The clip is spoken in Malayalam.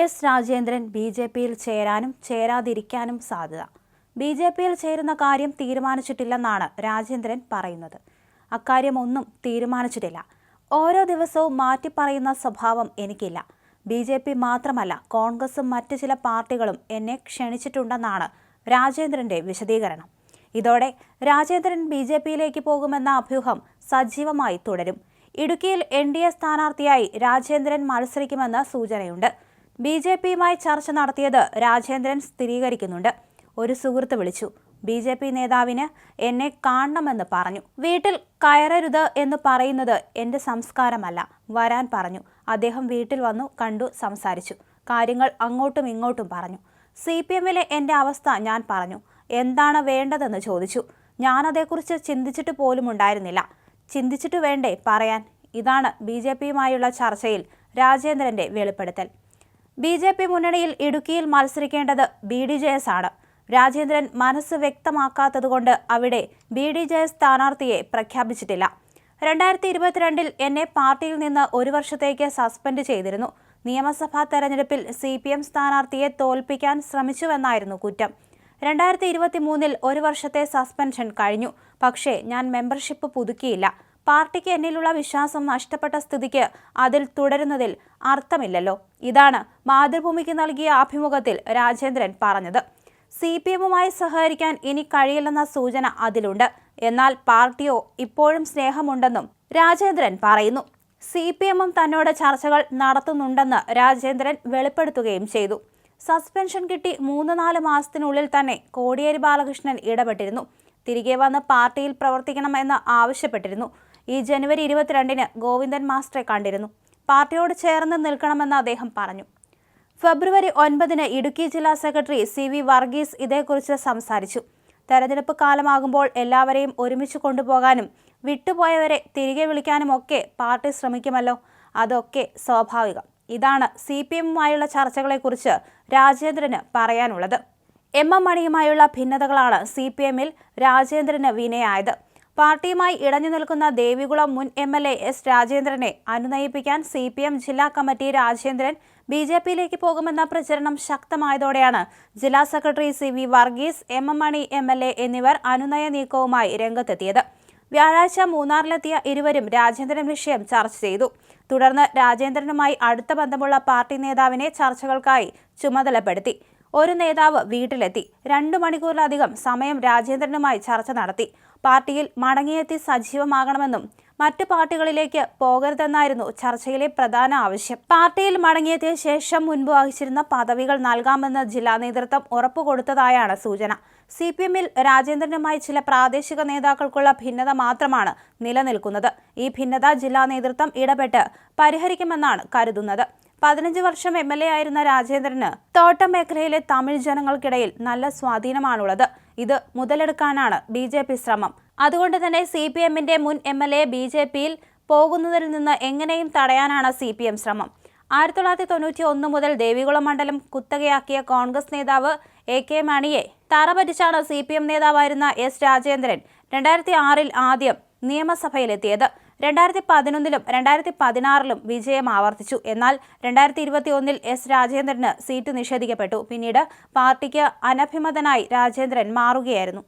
എസ് രാജേന്ദ്രൻ ബി ജെ പിയിൽ ചേരാനും ചേരാതിരിക്കാനും സാധ്യത. ബി ജെ പിയിൽ ചേരുന്ന കാര്യം തീരുമാനിച്ചിട്ടില്ലെന്നാണ് രാജേന്ദ്രൻ പറയുന്നത്. അക്കാര്യം ഒന്നും തീരുമാനിച്ചിട്ടില്ല. ഓരോ ദിവസവും മാറ്റിപ്പറയുന്ന സ്വഭാവം എനിക്കില്ല. ബി ജെ പി മാത്രമല്ല കോൺഗ്രസും മറ്റ് ചില പാർട്ടികളും എന്നെ ക്ഷണിച്ചിട്ടുണ്ടെന്നാണ് രാജേന്ദ്രന്റെ വിശദീകരണം. ഇതോടെ രാജേന്ദ്രൻ ബി ജെ പിയിലേക്ക് പോകുമെന്ന അഭ്യൂഹം സജീവമായി തുടരും. ഇടുക്കിയിൽ എൻ ഡി എ സ്ഥാനാർത്ഥിയായി രാജേന്ദ്രൻ മത്സരിക്കുമെന്ന സൂചനയുണ്ട്. ബി ജെ പിയുമായി ചർച്ച നടത്തിയത് രാജേന്ദ്രൻ സ്ഥിരീകരിക്കുന്നുണ്ട്. ഒരു സുഹൃത്ത് വിളിച്ചു. ബി ജെ പി നേതാവിന് എന്നെ കാണണമെന്ന് പറഞ്ഞു. വീട്ടിൽ കയറരുത് എന്ന് പറയുന്നത് എന്റെ സംസ്കാരമല്ല വരാൻ പറഞ്ഞു. അദ്ദേഹം വീട്ടിൽ വന്നു കണ്ടു സംസാരിച്ചു. കാര്യങ്ങൾ അങ്ങോട്ടും ഇങ്ങോട്ടും പറഞ്ഞു. സി പി എമ്മിലെ എന്റെ അവസ്ഥ ഞാൻ പറഞ്ഞു. എന്താണ് വേണ്ടതെന്ന് ചോദിച്ചു. ഞാനതേക്കുറിച്ച് ചിന്തിച്ചിട്ട് പോലും ഉണ്ടായിരുന്നില്ല. ചിന്തിച്ചിട്ട് വേണ്ടേ പറയാൻ? ഇതാണ് ബി ജെ പിയുമായുള്ള ചർച്ചയിൽ രാജേന്ദ്രന്റെ വെളിപ്പെടുത്തൽ. ബി ജെ പി മുന്നണിയിൽ ഇടുക്കിയിൽ മത്സരിക്കേണ്ടത് ബി ഡി ജെ എസ് ആണ്. രാജേന്ദ്രൻ മനസ്സ് വ്യക്തമാക്കാത്തതുകൊണ്ട് അവിടെ ബി ഡി ജെ എസ് സ്ഥാനാർത്ഥിയെ പ്രഖ്യാപിച്ചിട്ടില്ല. രണ്ടായിരത്തി ഇരുപത്തിരണ്ടിൽ എന്നെ പാർട്ടിയിൽ നിന്ന് ഒരു വർഷത്തേക്ക് സസ്പെൻഡ് ചെയ്തിരുന്നു. നിയമസഭാ തെരഞ്ഞെടുപ്പിൽ സി പി എം സ്ഥാനാർത്ഥിയെ തോൽപ്പിക്കാൻ ശ്രമിച്ചുവെന്നായിരുന്നു കുറ്റം. രണ്ടായിരത്തി ഇരുപത്തി മൂന്നിൽ ഒരു വർഷത്തെ സസ്പെൻഷൻ കഴിഞ്ഞു. പക്ഷേ ഞാൻ മെമ്പർഷിപ്പ് പുതുക്കിയില്ല. പാർട്ടിക്ക് എന്നിലുള്ള വിശ്വാസം നഷ്ടപ്പെട്ട സ്ഥിതിക്ക് അതിൽ തുടരുന്നതിൽ അർത്ഥമില്ലല്ലോ. ഇതാണ് മാതൃഭൂമിക്ക് നൽകിയ അഭിമുഖത്തിൽ രാജേന്ദ്രൻ പറഞ്ഞത്. സി പി എമ്മുമായി സഹകരിക്കാൻ ഇനി കഴിയില്ലെന്ന സൂചന അതിലുണ്ട്. എന്നാൽ പാർട്ടിയോ ഇപ്പോഴും സ്നേഹമുണ്ടെന്നും രാജേന്ദ്രൻ പറയുന്നു. സി പി എമ്മും തന്നോട് ചർച്ചകൾ നടത്തുന്നുണ്ടെന്ന് രാജേന്ദ്രൻ വെളിപ്പെടുത്തുകയും ചെയ്തു. സസ്പെൻഷൻ കിട്ടി മൂന്ന് നാല് മാസത്തിനുള്ളിൽ തന്നെ കോടിയേരി ബാലകൃഷ്ണൻ ഇടപെട്ടിരുന്നു. തിരികെ വന്ന് പാർട്ടിയിൽ പ്രവർത്തിക്കണമെന്ന് ആവശ്യപ്പെട്ടിരുന്നു. ഈ ജനുവരി ഇരുപത്തിരണ്ടിന് ഗോവിന്ദൻ മാസ്റ്ററെ കണ്ടിരുന്നു. പാർട്ടിയോട് ചേർന്ന് നിൽക്കണമെന്ന് അദ്ദേഹം പറഞ്ഞു. ഫെബ്രുവരി ഒൻപതിന് ഇടുക്കി ജില്ലാ സെക്രട്ടറി സി വി വർഗീസ് ഇതേക്കുറിച്ച് സംസാരിച്ചു. തെരഞ്ഞെടുപ്പ് കാലമാകുമ്പോൾ എല്ലാവരെയും ഒരുമിച്ച് കൊണ്ടുപോകാനും വിട്ടുപോയവരെ തിരികെ വിളിക്കാനും ഒക്കെ പാർട്ടി ശ്രമിക്കുമല്ലോ. അതൊക്കെ സ്വാഭാവികം. ഇതാണ് സി പി എമ്മുമായുള്ള ചർച്ചകളെക്കുറിച്ച് രാജേന്ദ്രന് പറയാനുള്ളത്. എം എം മണിയുമായുള്ള ഭിന്നതകളാണ് സി പി എമ്മിൽ രാജേന്ദ്രന് വിനയായത്. പാർട്ടിയുമായി ഇടഞ്ഞു നിൽക്കുന്ന ദേവികുളം മുൻ എം എൽ എ എസ് രാജേന്ദ്രനെ അനുനയിപ്പിക്കാൻ സി പി എം ജില്ലാ കമ്മിറ്റി രാജേന്ദ്രൻ ബി ജെ പിയിലേക്ക് പോകുമെന്ന പ്രചരണം ശക്തമായതോടെയാണ് ജില്ലാ secretary C V Varghese M M Mani M L A എന്നിവർ അനുനയ നീക്കവുമായി രംഗത്തെത്തിയത്. വ്യാഴാഴ്ച മൂന്നാറിലെത്തിയ ഇരുവരും രാജേന്ദ്രൻ വിഷയം ചർച്ച ചെയ്തു. തുടർന്ന് രാജേന്ദ്രനുമായി അടുത്ത ബന്ധമുള്ള പാർട്ടി നേതാവിനെ ചർച്ചകൾക്കായി ചുമതലപ്പെടുത്തി. ഒരു നേതാവ് വീട്ടിലെത്തി. രണ്ടു മണിക്കൂറിലധികം സമയം രാജേന്ദ്രനുമായി ചർച്ച നടത്തി. പാർട്ടിയിൽ മടങ്ങിയെത്തി സജീവമാകണമെന്നും മറ്റ് പാർട്ടികളിലേക്ക് പോകരുതെന്നായിരുന്നു ചർച്ചയിലെ പ്രധാന ആവശ്യം. പാർട്ടിയിൽ മടങ്ങിയെത്തിയ ശേഷം മുൻപ് വഹിച്ചിരുന്ന പദവികൾ നൽകാമെന്ന് ജില്ലാ നേതൃത്വം ഉറപ്പുകൊടുത്തതായാണ് സൂചന. സി പി എമ്മിൽ രാജേന്ദ്രനുമായി ചില പ്രാദേശിക നേതാക്കൾക്കുള്ള ഭിന്നത മാത്രമാണ് നിലനിൽക്കുന്നത്. ഈ ഭിന്നത ജില്ലാ നേതൃത്വം ഇടപെട്ട് പരിഹരിക്കുമെന്നാണ് കരുതുന്നത്. പതിനഞ്ച് വർഷം എം എൽ എ ആയിരുന്ന രാജേന്ദ്രന് തോട്ടം മേഖലയിലെ തമിഴ് ജനങ്ങൾക്കിടയിൽ നല്ല സ്വാധീനമാണുള്ളത്. ഇത് മുതലെടുക്കാനാണ് ബി ജെ പി ശ്രമം. അതുകൊണ്ട് തന്നെ സി പി എമ്മിന്റെ മുൻ M L A B J പിയിൽ പോകുന്നതിൽ നിന്ന് എങ്ങനെയും തടയാനാണ് സി പി എം ശ്രമം. ആയിരത്തി തൊള്ളായിരത്തി തൊണ്ണൂറ്റി ഒന്ന് മുതൽ ദേവികുളം മണ്ഡലം കുത്തകയാക്കിയ കോൺഗ്രസ് നേതാവ് എ കെ മാണിയെ തറ പറ്റിച്ചാണ് സി പി എം നേതാവായിരുന്ന എസ് രാജേന്ദ്രൻ രണ്ടായിരത്തി ആറിൽ ആദ്യം നിയമസഭയിലെത്തിയത്. രണ്ടായിരത്തി പതിനൊന്നിലും രണ്ടായിരത്തി പതിനാറിലും വിജയം ആവർത്തിച്ചു. എന്നാൽ രണ്ടായിരത്തി ഇരുപത്തി ഒന്നിൽ എസ് രാജേന്ദ്രന് സീറ്റ് നിഷേധിക്കപ്പെട്ടു. പിന്നീട് പാർട്ടിക്ക് അനഭിമതനായി രാജേന്ദ്രൻ മാറുകയായിരുന്നു.